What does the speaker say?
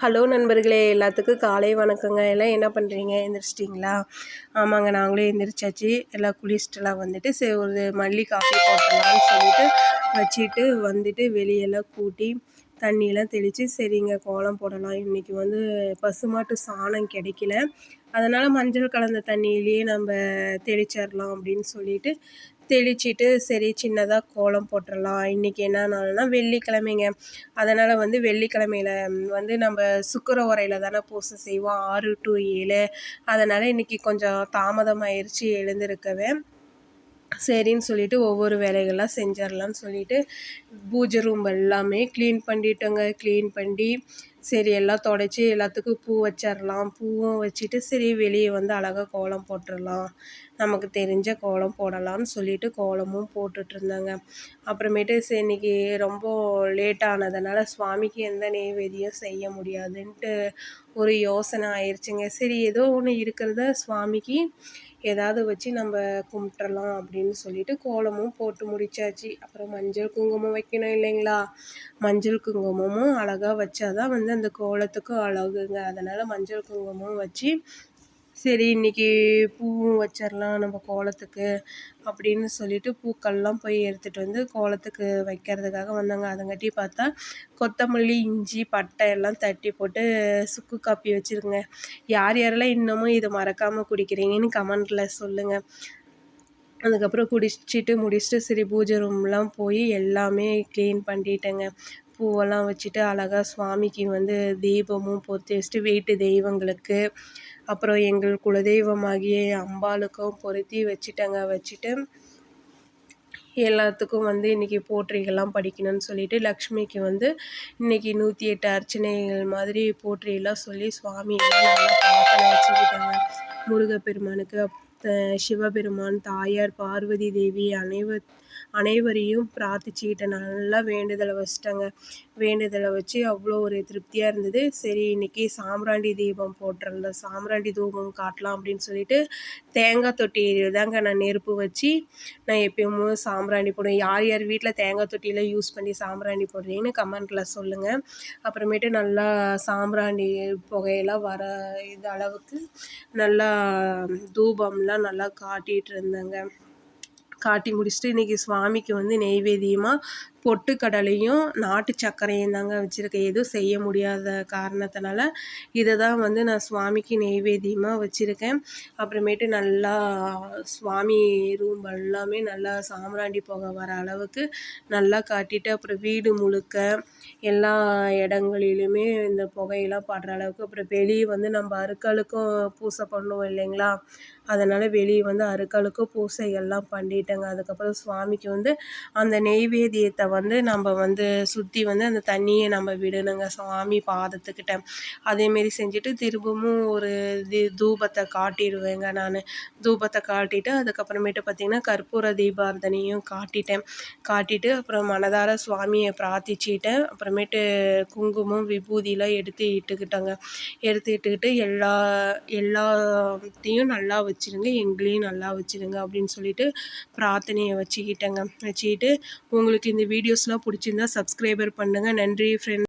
Hello நண்பர்களே எல்லாத்துக்கும் காலை வணக்கங்க. எல்லாம் என்ன பண்ணுறீங்க எந்திரிச்சிட்டிங்களா? ஆமாங்க நாங்களே எந்திரிச்சாச்சு. எல்லாம் குளிச்சுட்டுலாம் வந்துட்டு சரி ஒரு மல்லி காஃபி போட்டலாம்னு சொல்லிட்டு வச்சுட்டு வந்துட்டு வெளியெல்லாம் கூட்டி தண்ணியெல்லாம் தெளித்து சரிங்க கோலம் போடலாம். இன்றைக்கி வந்து பசுமாட்டு சாணம் கிடைக்கல. அதனால் மஞ்சள் கலந்த தண்ணியிலேயே நம்ம தெளிச்சிடலாம் அப்படின்னு சொல்லிட்டு தெளிச்சிட்டு சரி சின்னதாக கோலம் போட்டுடலாம் இன்றைக்கி என்ன நாள்னால் வெள்ளிக்கிழமைங்க. அதனால் வந்து வெள்ளிக்கிழமையில வந்து நம்ம சுக்கர உரையில் தானே பூசை செய்வோம். ஆறு டு ஏழு. அதனால் இன்றைக்கி கொஞ்சம் தாமதம் ஆயிடுச்சு எழுந்திருக்கவே. சரின்னு சொல்லிட்டு ஒவ்வொரு வேலைகள்லாம் செஞ்சிடலான்னு சொல்லிட்டு பூஜை ரூம் எல்லாமே க்ளீன் பண்ணிட்டோங்க. க்ளீன் பண்ணி சரி எல்லாம் தொடச்சி எல்லாத்துக்கும் பூ வச்சிடலாம் பூவும் வச்சுட்டு சரி வெளியே வந்து அழகாக கோலம் போட்டுடலாம் நமக்கு தெரிஞ்ச கோலம் போடலாம்னு சொல்லிட்டு கோலமும் போட்டுட்ருந்தாங்க. அப்புறமேட்டு சரி இன்றைக்கி ரொம்ப லேட் ஆனதுனால சுவாமிக்கு எந்த நெய்வேதியும் செய்ய முடியாதுன்ட்டு ஒரு யோசனை ஆயிடுச்சுங்க சரி ஏதோ ஒன்று இருக்கிறத சுவாமிக்கு ஏதாவது வச்சு நம்ம கும்பிட்றலாம் அப்படின்னு சொல்லிட்டு கோலமும் போட்டு முடிச்சாச்சு. அப்புறம் மஞ்சள் குங்குமம் வைக்கணும் இல்லைங்களா? மஞ்சள் குங்குமமும் அழகாக வச்சாதான் வந்து அந்த கோலத்துக்கும் அழகுங்க. அதனால் மஞ்சள் குங்குமம் வச்சு சரி இன்றைக்கி பூவும் வச்சிடலாம் நம்ம கோலத்துக்கு அப்படின்னு சொல்லிட்டு பூக்கள்லாம் போய் எடுத்துகிட்டு வந்து கோலத்துக்கு வைக்கிறதுக்காக வந்தாங்க. அதங்காட்டி பார்த்தா கொத்தமல்லி இஞ்சி பட்டை எல்லாம் தட்டி போட்டு சுக்கு காப்பி வச்சுருங்க யார் யாரெல்லாம் இன்னமும் இதை மறக்காமல் குடிக்கிறீங்கன்னு கமெண்ட்டில் சொல்லுங்கள் அதுக்கப்புறம் குடிச்சிட்டு முடிச்சுட்டு சரி பூஜை ரூம்லாம் போய் எல்லாமே க்ளீன் பண்ணிட்டேங்க. பூவெல்லாம் வச்சுட்டு அழகாக சுவாமிக்கு வந்து தீபமும் பொருத்தி வச்சுட்டு வீட்டு தெய்வங்களுக்கு அப்புறம் எங்கள் குலதெய்வமாகிய அம்பாளுக்கும் பொருத்தி வச்சுட்டேங்க. வச்சுட்டு எல்லாத்துக்கும் வந்து இன்றைக்கி போற்றிகள்லாம் படிக்கணும்னு சொல்லிட்டு லக்ஷ்மிக்கு வந்து இன்றைக்கி நூற்றி எட்டு அர்ச்சனைகள் மாதிரி போற்றியெல்லாம் சொல்லி சுவாமியெல்லாம் நல்லா பிரார்த்தனை வச்சுக்கிட்டாங்க. முருகப்பெருமானுக்கு சிவபெருமான் தாயார் பார்வதி தேவி அனைவர் அனைவரையும் பிரார்த்திச்சுக்கிட்ட நல்லா வேண்டுதலை வச்சிட்டாங்க. வேண்டுதலை வச்சு அவ்வளோ ஒரு திருப்தியாக இருந்தது. சரி இன்றைக்கி சாம்பிராண்டி தீபம் போட்டுறல சாம்பிராண்டி தூபம் காட்டலாம் அப்படின்னு சொல்லிட்டு தேங்காய் தொட்டி தாங்க நான் நெருப்பு வச்சு நான் எப்பயுமே சாம்பிராணி போடுவேன். யார் யார் வீட்டில் தேங்காய் தொட்டியில் யூஸ் பண்ணி சாம்பிராணி போடுறீங்கன்னு கமெண்ட்டில் சொல்லுங்கள் அப்புறமேட்டு நல்லா சாம்பிராணி புகையெல்லாம் வர இது அளவுக்கு நல்லா தூபம்லாம் நல்லா காட்டிகிட்டு இருந்தேங்க. காட்டி முடிச்சுட்டு இன்றைக்கி சுவாமிக்கு வந்து நெய்வேத்தியமாக பொட்டுக்கடலையும் நாட்டு சர்க்கரையும் தாங்க வச்சுருக்கேன். எதுவும் செய்ய முடியாத காரணத்தினால இதை தான் வந்து நான் சுவாமிக்கு நெய்வேத்தியமாக வச்சுருக்கேன். அப்புறமேட்டு நல்லா சுவாமி ரூம் எல்லாமே நல்லா சாம்பிராண்டி போக வர அளவுக்கு நல்லா காட்டிட்டு அப்புறம் வீடு முழுக்க எல்லா இடங்களிலுமே இந்த புகையெல்லாம் படுற அளவுக்கு அப்புறம் வெளியே வந்து நம்ம அருக்களுக்கும் பூசை பண்ணுவோம் இல்லைங்களா? அதனால் வெளியே வந்து அருக்களுக்கும் பூசைகள்லாம் பண்ணிட்டேங்க. அதுக்கப்புறம் சுவாமிக்கு வந்து அந்த நெய்வேத்தியத்தை வந்து நம்ம வந்து சுற்றி வந்து அந்த தண்ணியை நம்ம விடணுங்க. சுவாமி பாதத்துக்கிட்ட. அதேமாரி செஞ்சுட்டு திரும்பவும் ஒரு இது தூபத்தை காட்டிடுவேங்க நான். தூபத்தை காட்டிட்டு அதுக்கப்புறமேட்டு பார்த்திங்கன்னா கற்பூர தீபார்த்தனையும் காட்டிட்டேன். காட்டிட்டு அப்புறம் மனதார சுவாமியை பிரார்த்திச்சிட்டேன். அப்புறமேட்டு குங்குமம் விபூதியெலாம் எடுத்து இட்டுக்கிட்டேங்க. எடுத்து இட்டுக்கிட்டு எல்லா எல்லாத்தையும் நல்லா வச்சுருங்க. எங்களையும் நல்லா வச்சுருங்க அப்படின்னு சொல்லிட்டு பிரார்த்தனையை வச்சுக்கிட்டேங்க. வச்சுக்கிட்டு உங்களுக்கு இந்த வீடியோஸ்லாம் பிடிச்சிருந்தா சப்ஸ்கிரைபர் பண்ணுங்கள் நன்றி ஃப்ரெண்ட்